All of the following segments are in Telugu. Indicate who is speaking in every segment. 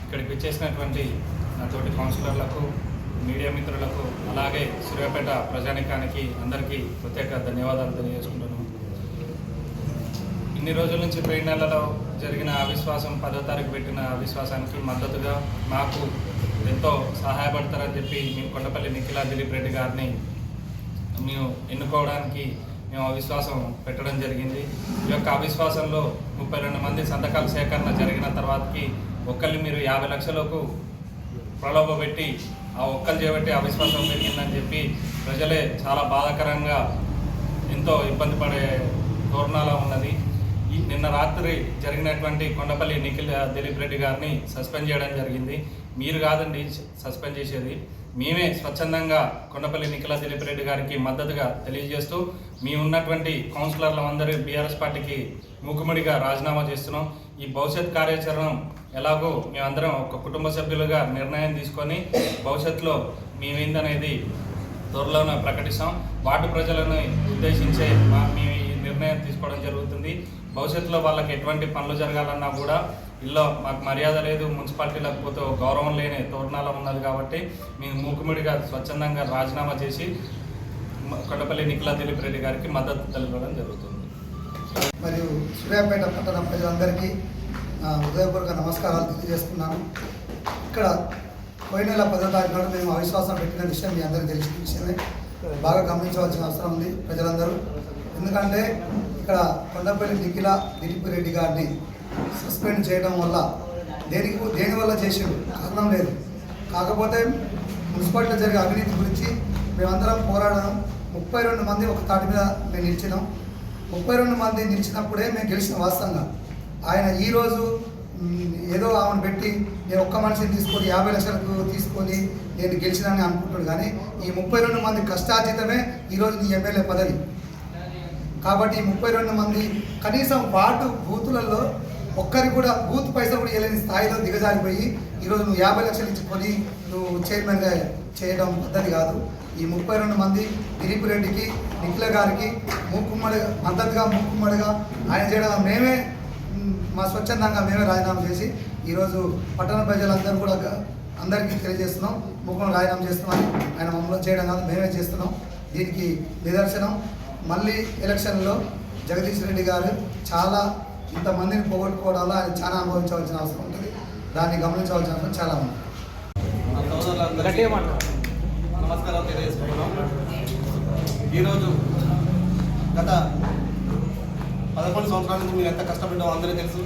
Speaker 1: ఇక్కడికి వచ్చేసినటువంటి నా తోటి కౌన్సిలర్లకు మీడియా మిత్రులకు అలాగే సూర్యాపేట ప్రజానికానికి అందరికీ ప్రత్యేక ధన్యవాదాలు తెలియజేసుకుంటాను ఇన్ని రోజుల నుంచి ప్రేరణలలో జరిగిన అవిశ్వాసం పదో తారీఖు పెట్టిన అవిశ్వాసానికి మద్దతుగా మాకు ఎంతో సహాయపడతారని చెప్పి మేము కొండపల్లి నిఖిలా దిలీప్ రెడ్డి గారిని మేము ఎన్నుకోవడానికి మేము అవిశ్వాసం పెట్టడం జరిగింది. ఈ యొక్క అవిశ్వాసంలో ముప్పై రెండు మంది సంతకాల సేకరణ జరిగిన తర్వాతకి ఒక్కరిని మీరు యాభై లక్షలకు ప్రలోభపెట్టి ఆ ఒక్కరు చేపట్టి అవిశ్వాసం పెరిగిందని చెప్పి ప్రజలే చాలా బాధాకరంగా ఎంతో ఇబ్బంది పడే ధోరణాల ఉన్నది. ఈ నిన్న రాత్రి జరిగినటువంటి కొండపల్లి నిఖిల్ దిలీప్ రెడ్డి గారిని సస్పెండ్ చేయడం జరిగింది. మీరు కాదండి సస్పెండ్ చేసేది. మేమే స్వచ్ఛందంగా కొండపల్లి నిఖిల దిలీప్ రెడ్డి గారికి మద్దతుగా తెలియజేస్తూ మీ ఉన్నటువంటి కౌన్సిలర్ల అందరూ బీఆర్ఎస్ పార్టీకి మూకుముడిగా రాజీనామా చేస్తున్నాం. ఈ భవిష్యత్ కార్యాచరణ ఎలాగో మేమందరం ఒక కుటుంబ సభ్యులుగా నిర్ణయం తీసుకొని భవిష్యత్తులో మేమేందనేది త్వరలోనే ప్రకటిస్తాం. వార్డు ప్రజలను ఉద్దేశించే మా ఈ నిర్ణయం తీసుకోవడం జరుగుతుంది. భవిష్యత్తులో వాళ్ళకి ఎటువంటి పనులు జరగాలన్నా కూడా ఇల్లో మాకు మర్యాద లేదు మున్సిపాలిటీ లేకపోతే గౌరవం లేని తోరణాలు ఉన్నది కాబట్టి మేము మూకుముడిగా స్వచ్ఛందంగా రాజీనామా చేసి కొండపల్లి నిఖిలా దిలీప్ రెడ్డి గారికి మద్దతు తెలపడం జరుగుతుంది.
Speaker 2: మరియు సూర్యాపేట పట్టణ ప్రజలందరికీ నా హృదయపూర్వక నమస్కారాలు తెలియజేస్తున్నాను. ఇక్కడ పోయిన నెల పదో తారీఖు నాడు మేము అవిశ్వాసం పెట్టిన విషయం మీ అందరికీ తెలిసిన విషయమే. బాగా గమనించవలసిన అవసరం ఉంది ప్రజలందరూ. ఎందుకంటే ఇక్కడ కొండపల్లి నిఖిల దిలీప్ రెడ్డి గారిని సస్పెండ్ చేయడం వల్ల దేనికి దేనివల్ల చేసిండు కారణం లేదు. కాకపోతే మున్సిపాలిటీలో జరిగే అవినీతి గురించి మేమందరం పోరాడడం ముప్పై రెండు మంది ఒక తాటి మీద మేము నిలిచినాం. ముప్పై రెండు మంది నిలిచినప్పుడే మేము గెలిచిన వాస్తవంగా. ఆయన ఈరోజు ఏదో ఆమెను పెట్టి నేను ఒక్క మనిషిని తీసుకొని యాభై లక్షలకు తీసుకొని నేను గెలిచినని అనుకుంటున్నాడు. కానీ ఈ ముప్పై రెండు మంది కష్టార్జితమే ఈరోజు నీ ఎమ్మెల్యే పదవి. కాబట్టి ఈ ముప్పై రెండు మంది కనీసం వార్డు బూతులలో ఒక్కరికి కూడా బూత్ పైసలు కూడా ఇవ్వలేని స్థాయిలో దిగజారిపోయి ఈరోజు నువ్వు యాభై లక్షలు ఇచ్చుకొని నువ్వు చైర్మన్గా చేయడం పద్ధతి కాదు. ఈ ముప్పై రెండు మంది దిలీప్ రెడ్డికి నిఖిల గారికి మూకుమ్మడిగా మద్దతుగా మూకుమ్మడిగా ఆయన చేయడం మేమే మా స్వచ్ఛందంగా మేమే రాజీనామా చేసి ఈరోజు పట్టణ ప్రజలందరూ కూడా అందరికీ తెలియజేస్తున్నాం. ముఖం రాజీనామా చేస్తున్నామని ఆయన మమ్మల్ని చేయడం కాదు మేమే చేస్తున్నాం. దీనికి నిదర్శనం. మళ్ళీ ఎలక్షన్లో జగదీష్ రెడ్డి గారు చాలా ఇంతమందిని పోగొట్టుకోవడం వల్ల ఆయన చాలా అనుభవించవలసిన అవసరం ఉంటుంది. దాన్ని గమనించవలసిన అవసరం చాలా ఉంది.
Speaker 3: నమస్కారం తెలియజేసుకుంటున్నాం. ఈరోజు గత పదకొండు సంవత్సరాల నుంచి మేము ఎంత కష్టపడ్డామో అందరూ తెలుసు.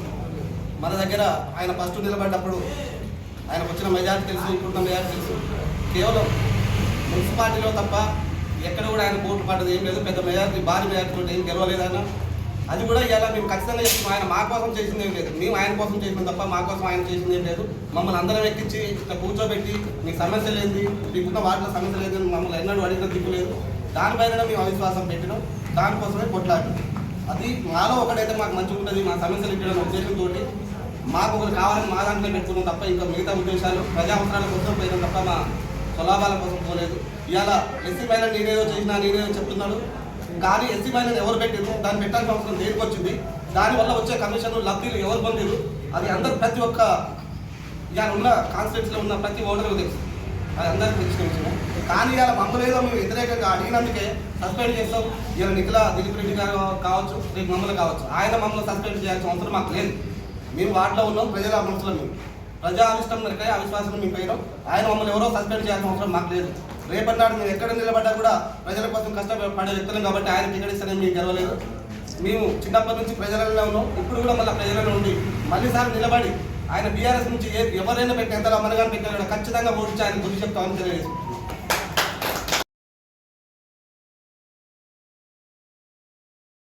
Speaker 3: మన దగ్గర ఆయన ఫస్ట్ నిలబడ్డప్పుడు ఆయనకు వచ్చిన మెజారిటీ తెలుసు ఇప్పుడున్న మెజారిటీ తెలుసు. కేవలం మున్సిపాలిటీలో తప్ప ఎక్కడ కూడా ఆయన పోటీ పడ్డది ఏం లేదు. పెద్ద మెజార్టీ భారీ మెజారిటీ ఏం గెలవలేదు ఆయన అది కూడా ఇలా మేము ఖచ్చితంగా చెప్తున్నాం ఆయన మా కోసం చేసింది ఏం లేదు. మేము ఆయన కోసం చేసినాం తప్ప మా కోసం ఆయన చేసింది ఏం లేదు. మమ్మల్ని అందరం ఎక్కించి ఇట్లా కూర్చోబెట్టి మీకు సమస్య లేదు మీకున్న వాటిలో సమస్య లేదని మమ్మల్ని ఎన్నడూ అడిగిన దిక్కు లేదు. దానిపైన మేము అవిశ్వాసం పెట్టినాం. దానికోసమే కొట్లాడు అది మాలో ఒకటైతే మాకు మంచిగా ఉంటుంది మా సమస్యలు ఇవ్వడం ఉద్దేశంతో మాకు ఒకరు కావాలని మా దాంట్లో పెట్టుకున్నాం తప్ప ఇంకా మిగతా ఉద్దేశాలు ప్రజా అవసరాల కోసం పోయినాం తప్ప మా స్వలాభాల కోసం పోలేదు. ఇవాళ ఎస్సీ పైన నేనేదో చేసినా నేనేదో చెప్తున్నాడు. కానీ ఎస్సీ మైనర్ ఎవరు పెట్టారు దాన్ని పెట్టాల్సిన అవసరం దేనికి వచ్చింది? దానివల్ల వచ్చే కమిషన్ లబ్ధిలు ఎవరు పొందారు అది అందరు ప్రతి ఒక్క ఇలా ఉన్న కాన్స్టిట్యూన్సీలో ఉన్న ప్రతి ఓటర్కు తెలుసు. అది అందరికీ తెలిసిన విషయం కానీ ఇలా మమ్మల్ని మేము వ్యతిరేకంగా అడిగినందుకే సస్పెండ్ చేస్తాం. ఇలా నిఖిల దిలీప్ రెడ్డి గారు కావచ్చు రేపు మమ్మల్ని కావచ్చు. ఆయన మమ్మల్ని సస్పెండ్ చేయాల్సిన అవసరం మాకు లేదు. మేము వాటిలో ఉన్నాం ప్రజల మనసులో మేము. ప్రజా అవిష్టం మేరకే అవిశ్వాసం మేము పోయినాం. ఆయన మమ్మల్ని ఎవరో సస్పెండ్ చేయాల్సిన అవసరం మాకు లేదు. రేపటి నాడు మేము ఎక్కడ నిలబడ్డా కూడా ప్రజల కోసం కష్టపడే వ్యక్తులం కాబట్టి ఆయన టికెట్ ఇస్తారని మేము గెలవలేదు మేము చిన్నప్పటి నుంచి ప్రజలలో ఉన్నాం. ఇప్పుడు కూడా మళ్ళీ ప్రజలలో ఉండి మళ్ళీ సార్ నిలబడి ఆయన బీఆర్ఎస్ నుంచి ఏ ఎవరైనా పెట్టి ఎంత మనగానే పెట్టినా ఖచ్చితంగా ఓడించి ఆయన గురి చెప్తామని తెలియజేస్తున్నాం.